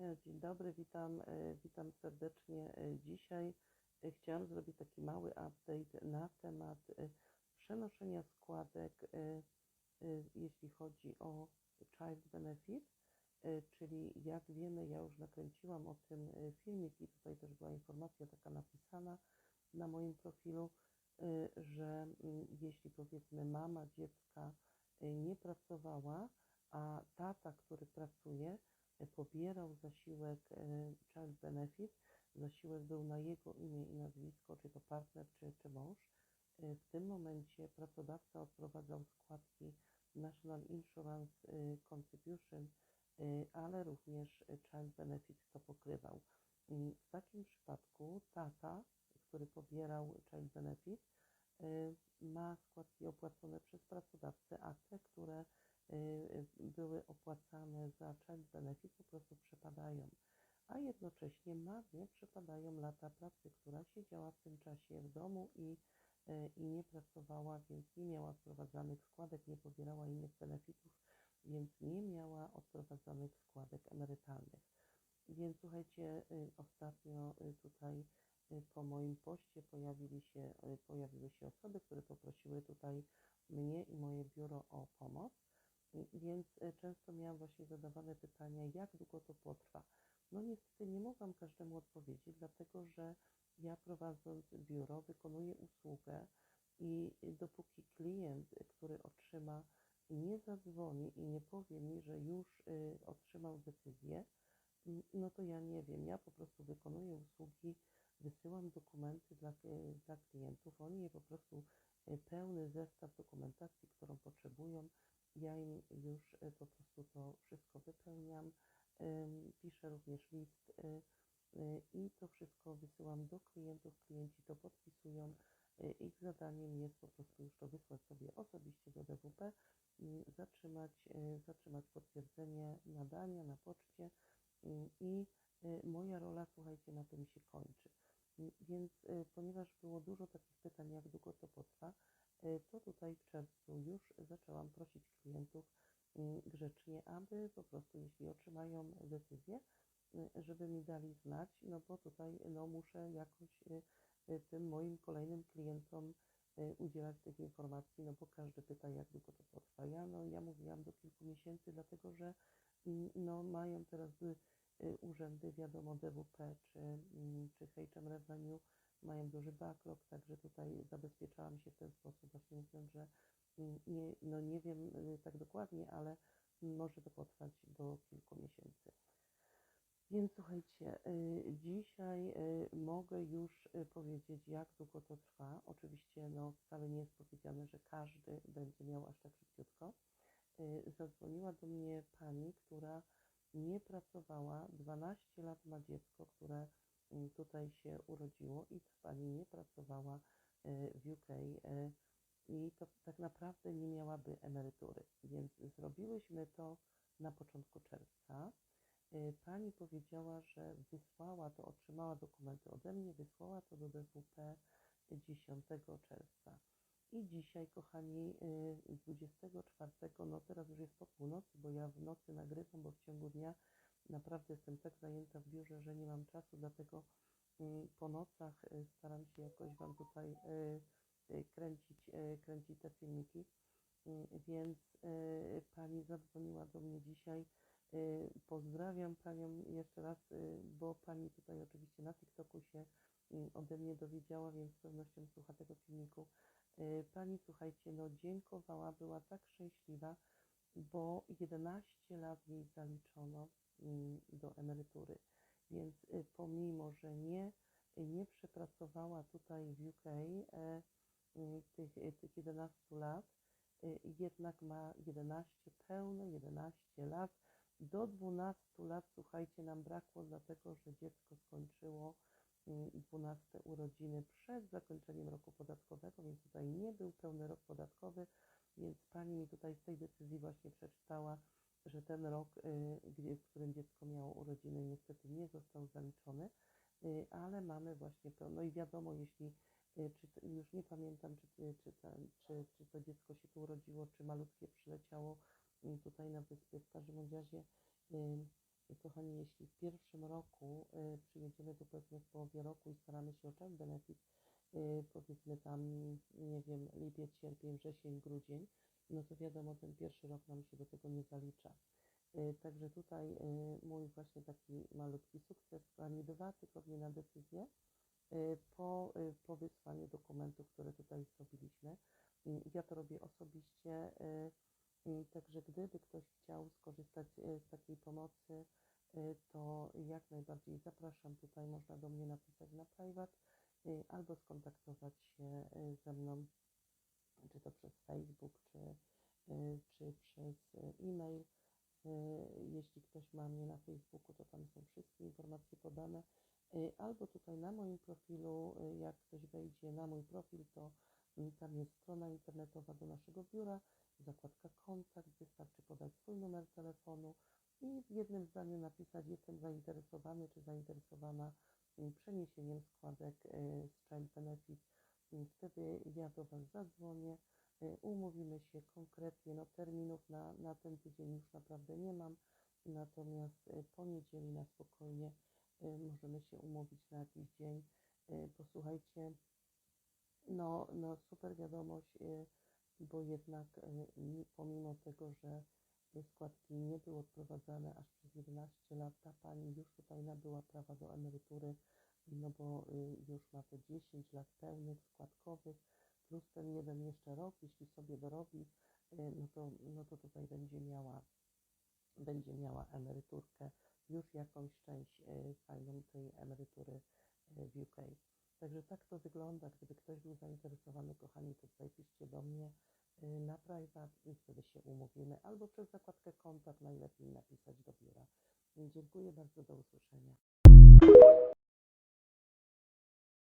E, Dzień dobry, witam, e, witam serdecznie. E, Dzisiaj chciałam zrobić taki mały update na temat przenoszenia składek, jeśli chodzi o Child Benefit, czyli jak wiemy, ja już nakręciłam o tym filmik i tutaj też była informacja taka napisana na moim profilu, że mm, jeśli powiedzmy mama dziecka nie pracowała, a tata, który pracuje, pobierał zasiłek e, Child Benefit. Zasiłek był na jego imię i nazwisko, czy to partner, czy, czy mąż. E, W tym momencie pracodawca odprowadzał składki National Insurance e, Contribution, ale również Child Benefit to pokrywał. W takim przypadku tata, który pobierał Child Benefit, ma składki opłacone przez pracodawcę, a te, które były opłacane za child benefit po prostu przepadają. A jednocześnie mamie przepadają lata pracy, która siedziała w tym czasie w domu i, y, i nie pracowała, więc nie miała wprowadzanych składek, nie pobierała innych benefitów, więc nie miała odprowadzanych składek emerytalnych. Więc słuchajcie, y, ostatnio y, tutaj y, po moim poście pojawili się, y, pojawiły się osoby, które poprosiły tutaj mnie i moje biuro o pomoc. Więc e, często miałam właśnie zadawane pytania, jak długo to potrwa. No niestety nie mogłam każdemu odpowiedzieć, dlatego że ja prowadząc biuro wykonuję usługę i dopóki klient, który otrzyma, nie zadzwoni i nie powie mi, że już y, otrzymał decyzję, no to ja nie wiem. Ja po prostu wykonuję usługi, wysyłam dokumenty dla, e, dla klientów, oni je po prostu e, pełny zestaw dokumentacji, którą potrzebują, ja im już e, po prostu to wszystko wypełniam, piszę również list e, e, i to wszystko wysyłam do klientów. Klienci to podpisują. Ich zadaniem jest po prostu już to wysłać sobie osobiście do DWP, m, zatrzymać, zatrzymać potwierdzenie nadania na poczcie m, i moja rola, słuchajcie, na tym się kończy. M, Więc ponieważ było dużo takich pytań, jak długo to potrwa, to tutaj w czerwcu już zaczęłam prosić klientów mm, grzecznie, aby po prostu, jeśli otrzymają decyzję, y, żeby mi dali znać, no bo tutaj no, muszę jakoś y, y, tym moim kolejnym klientom y, udzielać tych informacji, no bo każdy pyta, jak długo to potrwa. Ja, no, ja mówiłam do kilku miesięcy, dlatego że mm, no, mają teraz y, y, urzędy, wiadomo, DWP czy, mm, czy HM Revenue, mają duży backlog, także tutaj zabezpieczałam się w ten sposób, właśnie mówiąc, że nie, no nie wiem y, tak dokładnie, ale może to potrwać do kilku miesięcy. Więc słuchajcie, y, dzisiaj y, mogę już powiedzieć, jak długo to trwa. Oczywiście no, wcale nie jest powiedziane, że każdy będzie miał aż tak szybciutko. Zadzwoniła do mnie pani, która nie pracowała, 12 lat ma dziecko, które tutaj się urodziło i ta pani nie pracowała y, w UK y, i to tak naprawdę nie miałaby emerytury. Więc zrobiłyśmy to na początku czerwca. Y, Pani powiedziała, że wysłała to, otrzymała dokumenty ode mnie, wysłała to do DWP 10 czerwca. I dzisiaj, kochani, y, 24, no teraz już jest po północy, bo ja w nocy nagrywam, bo w ciągu dnia naprawdę jestem tak zajęta w biurze, że nie mam czasu, dlatego y, po nocach y, staram się jakoś Wam tutaj y, y, kręcić, kręcić te filmiki. Y, Więc Pani zadzwoniła do mnie dzisiaj. Pozdrawiam Panią jeszcze raz, bo Pani tutaj oczywiście na TikToku się ode mnie dowiedziała, więc z pewnością słucha tego filmiku. Pani, słuchajcie, no dziękowała, była tak szczęśliwa, bo 11 lat jej zaliczono mm, do emerytury. Więc y, pomimo, że nie, nie przepracowała tutaj w UK e, y, tych, y, tych 11 lat, y, jednak ma 11, pełne 11 lat. Do 12 lat, słuchajcie, nam brakło, dlatego że dziecko skończyło mm, 12 urodziny przed zakończeniem roku podatkowego, więc tutaj nie był pełny rok podatkowy, więc pani mi tutaj z tej decyzji właśnie przeczytała, że ten rok, y, w którym dziecko miało urodziny, niestety nie został zaliczony, y, ale mamy właśnie pełno. No i wiadomo, jeśli y, czy to, już nie pamiętam, czy, czy, czy, czy, to dziecko się tu urodziło, czy malutkie przyleciało tutaj na wyspy. W każdym razie kochani, jeśli w pierwszym roku przyjedziemy tu powiedzmy w połowie roku i staramy się o czas benefit, powiedzmy tam, nie wiem, lipiec, sierpień, wrzesień, grudzień, no to wiadomo, ten pierwszy rok nam się do tego nie zalicza. Y, Także tutaj y, mój właśnie taki malutki sukces, kochani, dwa tygodnie na decyzję y, po, y, po wysłaniu dokumentów, które tutaj zrobiliśmy. Y, Ja to robię osobiście, y, y, także gdyby ktoś chciał skorzystać y, z takiej pomocy, y, to jak najbardziej zapraszam. Tutaj można do mnie napisać na private y, albo skontaktować się y, ze mną, czy to przez Facebook, czy, y, czy przez y, e-mail. Y, Jeśli ktoś ma mnie na Facebooku, to tam są wszystkie informacje podane. Y, Albo tutaj na moim profilu, y, jak ktoś wejdzie na mój profil, to y, tam jest strona internetowa do naszego biura, zakładka kontakt, wystarczy podać swój numer telefonu i w jednym zdaniu napisać jestem zainteresowany czy zainteresowana y, przeniesieniem składek y, z Child Benefit. Y, Wtedy ja do Was zadzwonię, y, umówimy się konkretnie, no terminów na, na ten tydzień już naprawdę nie mam, natomiast y, po niedzieli na spokojnie y, możemy się umówić na jakiś dzień. Y, Posłuchajcie, no, no super wiadomość, y, bo jednak y, mi- pomimo tego, że y, składki nie były odprowadzane aż przez 11 lat, ta pani już tutaj nabyła prawa do emerytury, no bo y, już ma te 10 lat pełnych składkowych, plus ten jeden jeszcze rok, jeśli sobie dorobi, y, no to, no to tutaj będzie miała, będzie miała emeryturkę, już jakąś część y, fajną tej emerytury w UK. Także tak to wygląda. Gdyby ktoś był zainteresowany, kochani, to tutaj piszcie do mnie na private i wtedy się umówimy, albo przez zakładkę kontakt najlepiej napisać do biura. Dziękuję bardzo, do usłyszenia.